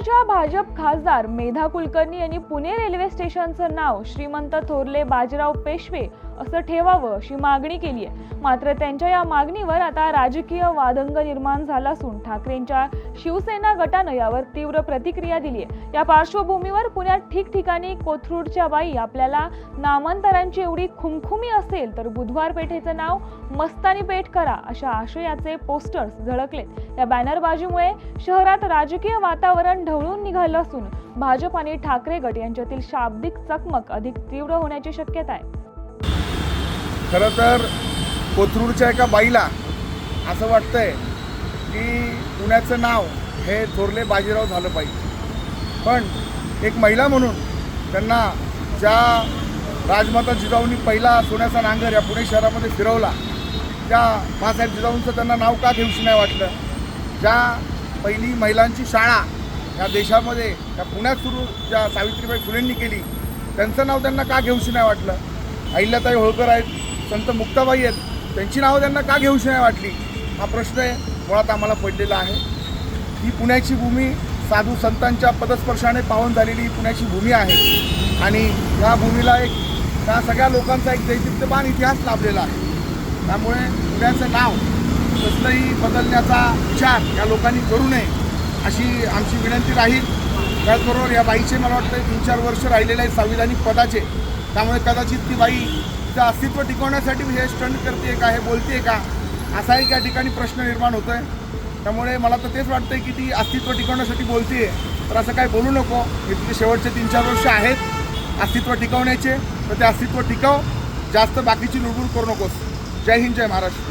पुण्याच्या भाजप खासदार मेधा कुलकर्णी यांनी पुणे रेल्वे स्टेशनचं नाव श्रीमंत थोरले बाजीराव पेशवे असं ठेवावं अशी मागणी केली आहे. मात्र त्यांच्या या मागणीवर आता राजकीय वादंग निर्माण झाला असून ठाकरेंच्या शिवसेना गटानं यावर तीव्र प्रतिक्रिया दिली आहे. या पार्श्वभूमीवर पुण्यात ठिकठिकाणी कोथरूडच्या बाई आपल्याला नामांतरांची एवढी खुमखुमी असेल तर बुधवार पेठेचं नाव मस्तानी पेठ करा अशा आशयाचे पोस्टर्स झळकलेत. या बॅनरबाजीमुळे शहरात राजकीय वातावरण ढवळून निघालं असून भाजप आणि ठाकरे गट यांच्यातील शाब्दिक चकमक अधिक तीव्र होण्याची शक्यता आहे. खरं तर कोथरूडच्या एका बाईला असं वाटतंय की पुण्याचं नाव हे थोरले बाजीराव झालं पाहिजे. पण एक महिला म्हणून त्यांना ज्या राजमाता जिजाऊंनी पहिला सोन्याचा नांगर या पुणे शहरामध्ये फिरवला त्या मासाहेब जिजाऊंचं त्यांना नाव का घेऊशी नाही वाटलं? ज्या पहिली महिलांची शाळा या देशामध्ये त्या पुण्यात सुरू ज्या सावित्रीबाई फुलेंनी केली त्यांचं नाव त्यांना का घेऊशी नाही वाटलं? अहिल्याताई होळकर आहेत संत मुक्ताबाई आहेत त्यांची नावं त्यांना का घेऊशी नाही वाटली? हा प्रश्न मुळात आम्हाला पडलेला आहे. ही पुण्याची भूमी साधू संतांच्या पदस्पर्शाने पावन झालेली ही पुण्याची भूमी आहे. आणि या भूमीला एक त्या सगळ्या लोकांचा एक दैदिप्यमान इतिहास लाभलेला आहे. त्यामुळे पुण्याचं नाव कसलंही बदलण्याचा विचार या लोकांनी करू नये. अशी आमची विनंती राहील. त्याचबरोबर या बाईचे मला वाटतं तीन चार वर्ष राहिलेले आहेत संविधानिक पदाचे. त्यामुळे कदाचित ती बाई तिचं अस्तित्व टिकवण्यासाठी हे स्टंट करते का हे बोलते का असाही त्या ठिकाणी प्रश्न निर्माण होतो आहे त्यामुळे मला तर तेच वाटतं की ती अस्तित्व टिकवण्यासाठी बोलते तर असं काही बोलू नको. हे तिथे शेवटचे तीन चार वर्ष आहेत अस्तित्व टिकवण्याचे. तर ते अस्तित्व टिकव. जास्त बाकीची लुडबुड करू नकोस. जय हिंद जय महाराष्ट्र.